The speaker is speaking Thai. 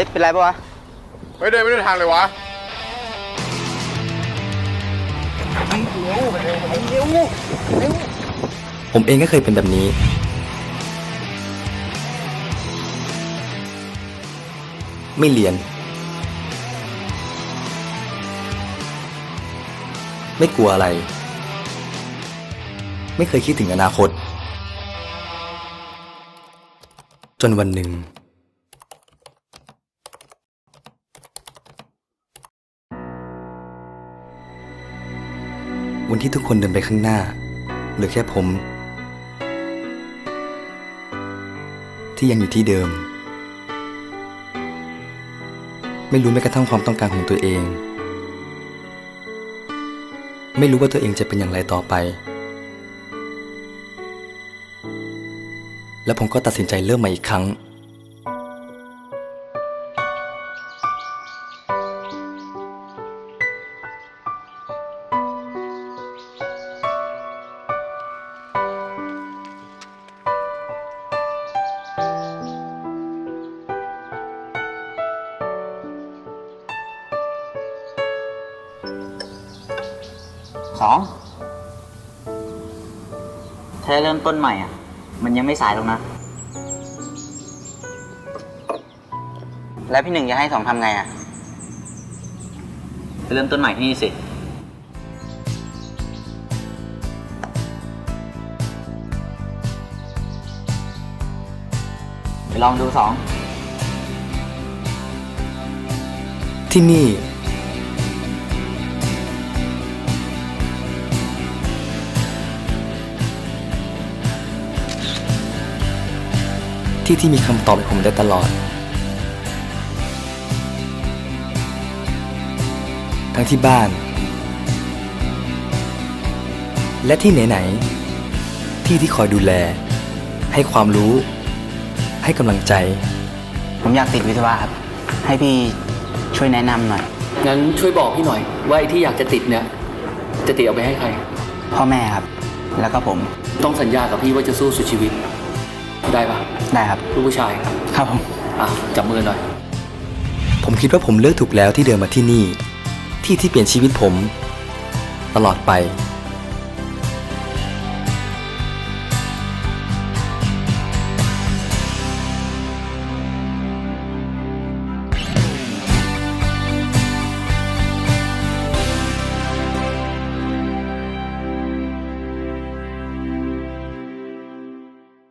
ฮ้ยเป็นไรปะวะไม่เดินไม่เดินทางเลยวะผมเองก็เคยเป็นแบบนี้ ไม่เรียน ไม่กลัวอะไร ไม่เคยคิดถึงอนาคต จนวันหนึ่ง วันที่ทุกคนเดินไปข้างหน้าหลือแค่ผม ที่ยังอยู่ที่เดิม ไม่รู้แม้กระทั่งความต้องการของตัวเอง ไม่รู้ว่าตัวเองจะเป็นอย่างไรต่อไป แล้วผมก็ตัดสินใจเริ่มใหม่อีกครั้ง สองถ้าเริ่มต้นใหม่อะ มันยังไม่สายหรอกนะ แล้วพี่หนึ่งจะให้สองทำไงอะไปเริ่มต้นใหม่ที่นี่สิ ไปลองดูสอง ที่นี่ ที่ที่มีคำตอบให้ผมได้ตลอด ทั้งที่บ้าน และที่ไหนๆที่ที่คอยดูแล ให้ความรู้ ให้กำลังใจ ผมอยากติดวิศวะครับ ให้พี่ช่วยแนะนำหน่อย งั้นช่วยบอกพี่หน่อย ว่าไอ้ที่อยากจะติดเนี่ย จะติดเอาไปให้ใคร พ่อแม่ครับ แล้วก็ผม ต้องสัญญากับพี่ว่าจะสู้สุดชีวิต ได้ปะได้ครับ ลูกผู้ชายครับผมอะจับมือหน่อย ผมคิดว่าผมเลือกถูกแล้วที่เดินมาที่นี่ ที่ที่เปลี่ยนชีวิตผม ตลอดไป